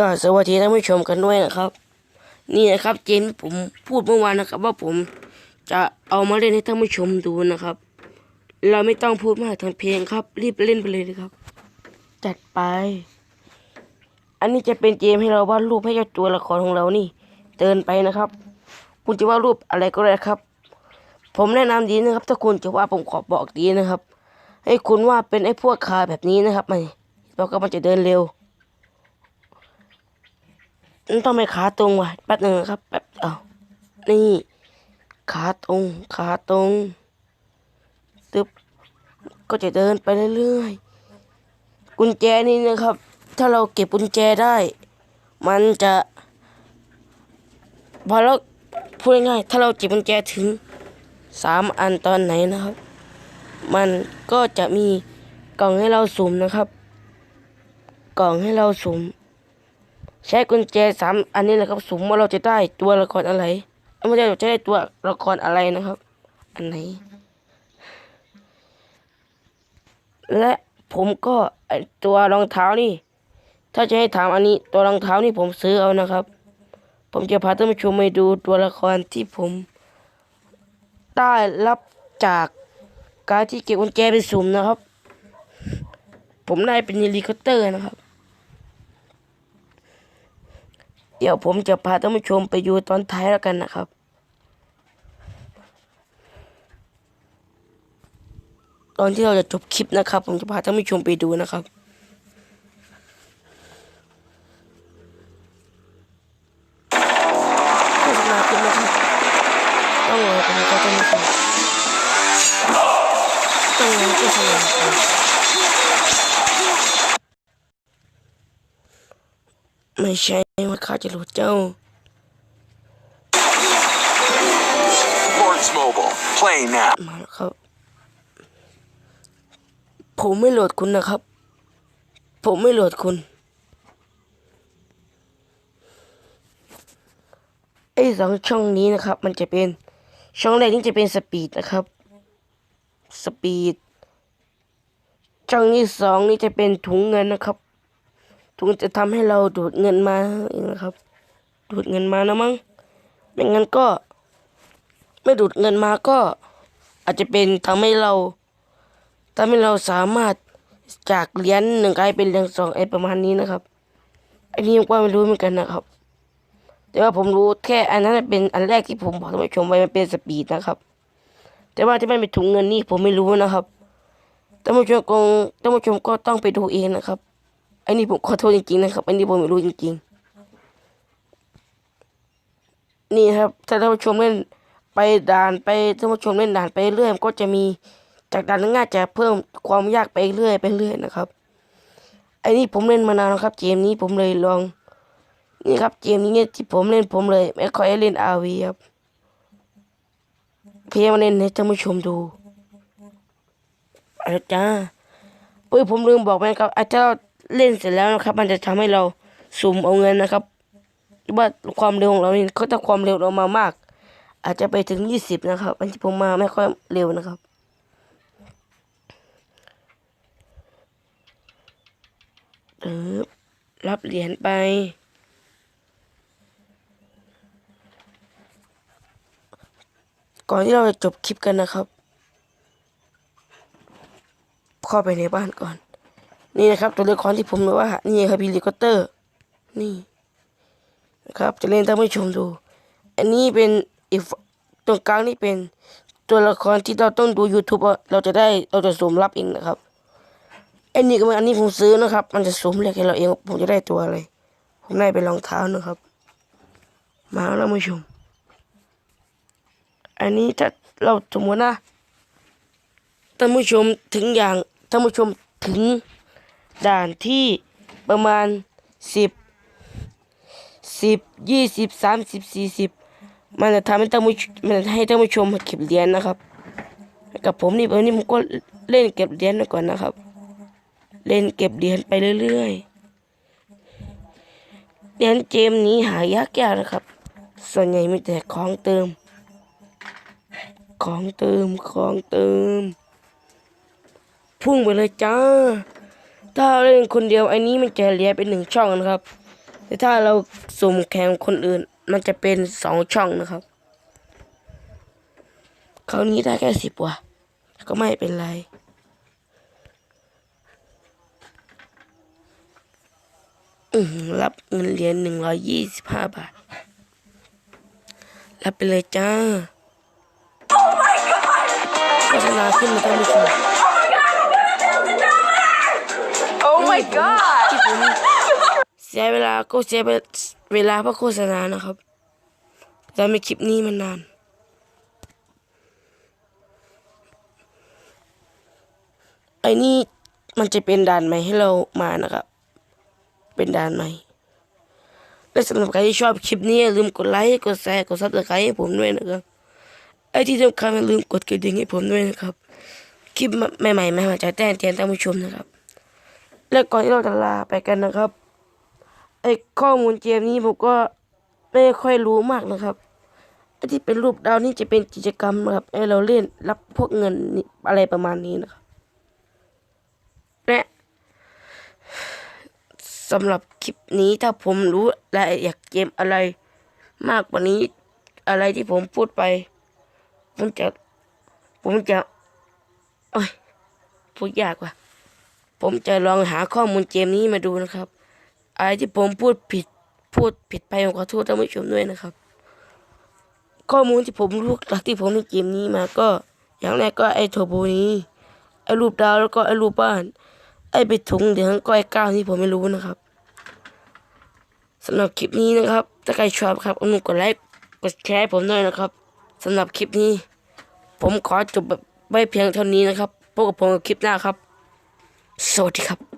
ก็สวัสดีท่านผู้ชมกันด้วยนะครับ นี่นะครับเจนผมพูดเมื่อวานนะครับ ว่าผมจะเอามาเล่นให้ท่านผู้ชมดูนะครับ เราไม่ต้องพูดมากทางเพลงครับ รีบเล่นไปเลยนะครับ จัดไป อันนี้จะเป็นเกมให้เราวาดรูปให้กับตัวละครของเรานี่เดินไปนะครับ คุณจะวาดรูปอะไรก็ได้ครับ ผมแนะนำดีนะครับ ถ้าคุณจะวาดผมขอบอกดีนะครับ ให้คุณวาดเป็นไอ้พวกคาแบบนี้นะครับมันแล้วก็มันจะเดินเร็ว ต้องไปขาตรงว่ะแป๊บหนึ่งครับแป๊บเอานี่ขาตรงขาตรงตึบก็จะเดินไปเรื่อยๆกุญแจนี่นะครับ ถ้าเราเก็บกุญแจได้ มันจะพอเราพูดง่ายๆถ้าเราเก็บกุญแจถึงสามอันตอนไหนนะครับ มันก็จะมีกล่องให้เราสุ่มนะครับ กล่องให้เราสุ่ม ใช้กุญแจสามอันนี้แหละครับสุ่มว่าเราจะได้ตัวละครอะไรไม่ใช่เราจะได้ตัวละครอะไรนะครับ อันไหน และผมก็ตัวรองเท้านี่ ถ้าจะให้ถามอันนี้ตัวรองเท้านี่ผมซื้อเอานะครับ ผมจะพาท่านผู้ชมไปดูตัวละครที่ผมได้รับจากการที่เก็บกุญแจไปสุ่มนะครับ ผมได้เป็นเฮลิคอปเตอร์นะครับ เดี๋ยวผมจะพาท่านผู้ชมไปดูตอนท้ายแล้วกันนะครับ ตอนที่เราจะจบคลิปนะครับ ผมจะพาท่านผู้ชมไปดูนะครับโฆษณาขึ้นนะครับต้องรอไปนะครับท่ต้องรอโฆษณาก่อน ไม่ใช่ว่าข้าจะหลุดเจ้า Sports Mobile. Play now. มาแล้วครับ ผมไม่โหลดคุณนะครับ ผมไม่โหลดคุณ ไอ้สองช่องนี้นะครับ มันจะเป็นช่องแรกนี่จะเป็นสปีดนะครับ สปีดช่องที่สองนี่จะเป็นถุงเงินนะครับ ถุงจะทำให้เราดูดเงินมาเองนะครับ ดูดเงินมานะมั้งไม่งั้นก็ ไม่ดูดเงินมาก็ อาจจะเป็นทำให้เราทำให้เราสามารถจากเหรียญหนึ่งกลายเป็นเหรียญสองไอประมาณนี้นะครับอันนี้ผมก็ไม่รู้เหมือนกันนะครับ แต่ว่าผมรู้แค่อันนั้นเป็นอันแรกที่ผมบอกท่านผู้ชมไว้มันเป็นสปีดนะครับ แต่ว่าที่มันเป็นถุงเงินนี่ผมไม่รู้นะครับท่านผู้ชมคงท่านผู้ชมก็ต้องไปดูเองนะครับ อันนี้ผมขอโทษจริงๆนะครับ อันนี้ผมไม่รู้จริงๆ นี่ครับ ถ้าท่านผู้ชมเล่นไปด่านไปท่านผู้ชมเล่นด่านไปเรื่อยก็จะมีจากด่านง่ายจะเพิ่มความยากไปเรื่อยไปเรื่อยนะครับไอ้นี่ผมเล่นมานานแล้วครับ เกมนี้ผมเลยลอง นี่ครับเกมนี้เนี่ยที่ผมเล่นผมเลย ไม่ค่อยเล่นอาวีครับเพียงมาเล่นให้ท่านผู้ชมดูเอาละจ้าเอ้ยผมลืมบอกไปครับอะถ้าเรา เล่นเสร็จแล้วนะครับ มันจะทำให้เราสุ่มเอาเงินนะครับว่าความเร็วของเรานี่เขาถ้าความเร็วเรามามาก อาจจะไปถึงยี่สิบนะครับ อันที่ผมมาไม่ค่อยเร็วนะครับ เออรับเหรียญไป ก่อนที่เราจะจบคลิปกันนะครับ เข้าไปในบ้านก่อน นี่นะครับ ตัวละครที่ผมบอกว่า นี่ครับพีลิคอปเตอร์ นี่นะครับ จะเล่นท่านผู้ชมดู อันนี้เป็นอีกตรงกลางนี่เป็นตัวละครที่เราต้องดู YouTube ว่าเราจะได้เราจะสมรับเองนะครับอันนี้ก็เป็นอันนี้ผมซื้อนะครับ มันจะสมเรียกให้เราเองผมจะได้ตัวอะไร ผมได้เป็นรองเท้านะครับ มาแล้วท่านผู้ชม อันนี้ถ้าเราสมมตินะท่านผู้ชมถึงอย่างท่านผู้ชมถึง ด่านที่ประมาณสิบสิบยี่สิบสามสิบสี่สิบมันจะทำให้ท่านผู้ชมันให้ท่านผู้ชมเก็บเหรียญนะครับ กับผมนี่ผมนี่ผมก็เล่นเก็บเหรียญก่อนนะครับ เล่นเก็บเหรียญไปเรื่อยๆเหรียญเกมนี้หายากยากนะครับ ส่วนใหญ่มีแต่ของเติม ของเติมของเติมพุ่งไปเลยจ้า ถ้าเล่นคนเดียวไอ้นี้มันจะเลียเป็นหนึ่งช่องนะครับ แต่ถ้าเราสุ่มแข่งคนอื่น มันจะเป็นสองช่องนะครับ คราวนี้ได้แค่สิบว่ะ ก็ไม่เป็นไรรับเงินเหรียญหนึ่งร้อยยี่สิบห้าบาท รับไปเลยจ้าโฆษณาขึ้นมาท่านผู้ชม my god! ที่ผมเสียเวลาก็เสียเวลาเพราะโฆษณานะครับแต่ไม่คลิปนี้มันนาน ไอ้นี่มันจะเป็นด่านใหม่ให้เรามานะครับ เป็นด่านใหม่และสำหรับใครที่ชอบคลิปนี้อย่าลืมกดไลค์ กดแชร์ กดซับสไครต์ให้ผมด้วยนะครับ ไอ้ที่สำคัญอย่าลืมกดกระดิ่งให้ผมด้วยนะครับ คลิปใหม่ๆมาจะแจ้งเตือนท่านผู้ชมนะครับ และก่อนที่เราจะลาไปกันนะครับไอข้อมูลเกมนี้ผมก็ไม่ค่อยรู้มากนะครับไอที่เป็นรูปดาวนี่จะเป็นกิจกรรมนะครับให้เราเล่นรับพวกเงินอะไรประมาณนี้นะครับและสำหรับคลิปนี้ถ้าผมรู้รายละเอียดเกมอะไรมากกว่านี้ อะไรที่ผมพูดไป ผมจะ ผมจะโอ้ยพูดยากว่ะ ผมจะลองหาข้อมูลเกมนี้มาดูนะครับอะไรที่ผมพูดผิดพูดผิดไปผมขอโทษท่านผู้ชมด้วยนะครับ ข้อมูลที่ผมรู้จากที่ผมเล่นเกมนี้มาก็ อย่างแรกก็ไอ้โทโบนี้ไอ้รูปดาวแล้วก็ไอ้รูปบ้าน ไอ้ไปถุงเหลืองก็ไอ้ก้าวที่ผมไม่รู้นะครับสำหรับคลิปนี้นะครับ ถ้าใครชอบครับอาหนุ่มกดไลค์กดแชร์ผมด้วยนะครับสำหรับคลิปนี้ ผมขอจบแบบไว้เพียงเท่านี้นะครับพบกับผมกับคลิปหน้าครับ สวัสดีครับ